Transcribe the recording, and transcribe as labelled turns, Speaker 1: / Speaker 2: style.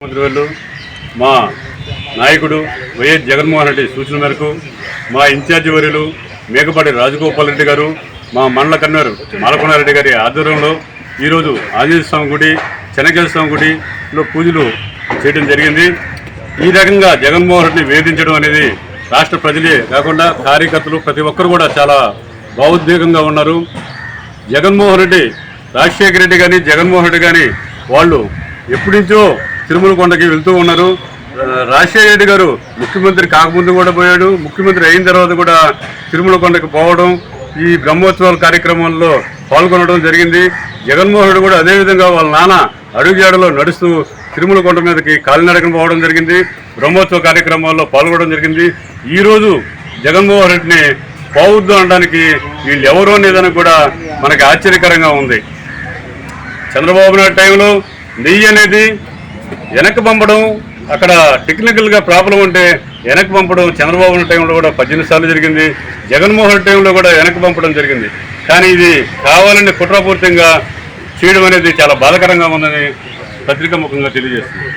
Speaker 1: మంత్రివర్యులు మా నాయకుడు వైఎస్ జగన్మోహన్ రెడ్డి సూచన మేరకు మా ఇన్ఛార్జి వర్యులు మేకపాటి రాజగోపాల్ రెడ్డి గారు మా మండల కన్వీనర్ మాలకొండారెడ్డి గారి ఆధ్వర్యంలో ఈరోజు ఆంజనేయ స్వామి గుడి చెనకేల స్వామి గుడిలో పూజలు చేయడం జరిగింది. ఈ రకంగా జగన్మోహన్ రెడ్డిని వేధించడం అనేది రాష్ట్ర ప్రజలే కాకుండా కార్యకర్తలు ప్రతి ఒక్కరు కూడా చాలా భావోద్వేగంగా ఉన్నారు. జగన్మోహన్ రెడ్డి రాజశేఖర రెడ్డి కానీ జగన్మోహన్ రెడ్డి కానీ వాళ్ళు ఎప్పటి నుంచో తిరుమల కొండకి వెళ్తూ ఉన్నారు. రాజశేఖర రెడ్డి గారు ముఖ్యమంత్రి కాకముందు కూడా పోయాడు. ముఖ్యమంత్రి అయిన తర్వాత కూడా తిరుమల కొండకి పోవడం ఈ బ్రహ్మోత్సవాల కార్యక్రమంలో పాల్గొనడం జరిగింది. జగన్మోహన్ రెడ్డి కూడా అదేవిధంగా వాళ్ళ నాన్న అడుగుజాడలో నడుస్తూ తిరుమల కొండ మీదకి కాలినడకన పోవడం జరిగింది. బ్రహ్మోత్సవ కార్యక్రమాల్లో పాల్గొనడం జరిగింది. ఈరోజు జగన్మోహన్ రెడ్డిని పోవద్దు అనడానికి వీళ్ళు ఎవరు అనేదానికి కూడా మనకి ఆశ్చర్యకరంగా ఉంది. చంద్రబాబు నాయుడు టైంలో నెయ్యి అనేది వెనక్కి పంపడం అక్కడ టెక్నికల్గా ప్రాబ్లం ఉంటే వెనక్కి పంపడం చంద్రబాబు టైంలో కూడా పద్దెనిమిది సార్లు జరిగింది. జగన్మోహన్ టైంలో కూడా వెనక్కి పంపడం జరిగింది. కానీ ఇది కావాలని కుట్రపూర్తంగా చేయడం అనేది చాలా బాధకరంగా ఉందని పత్రికా ముఖంగా తెలియజేస్తుంది.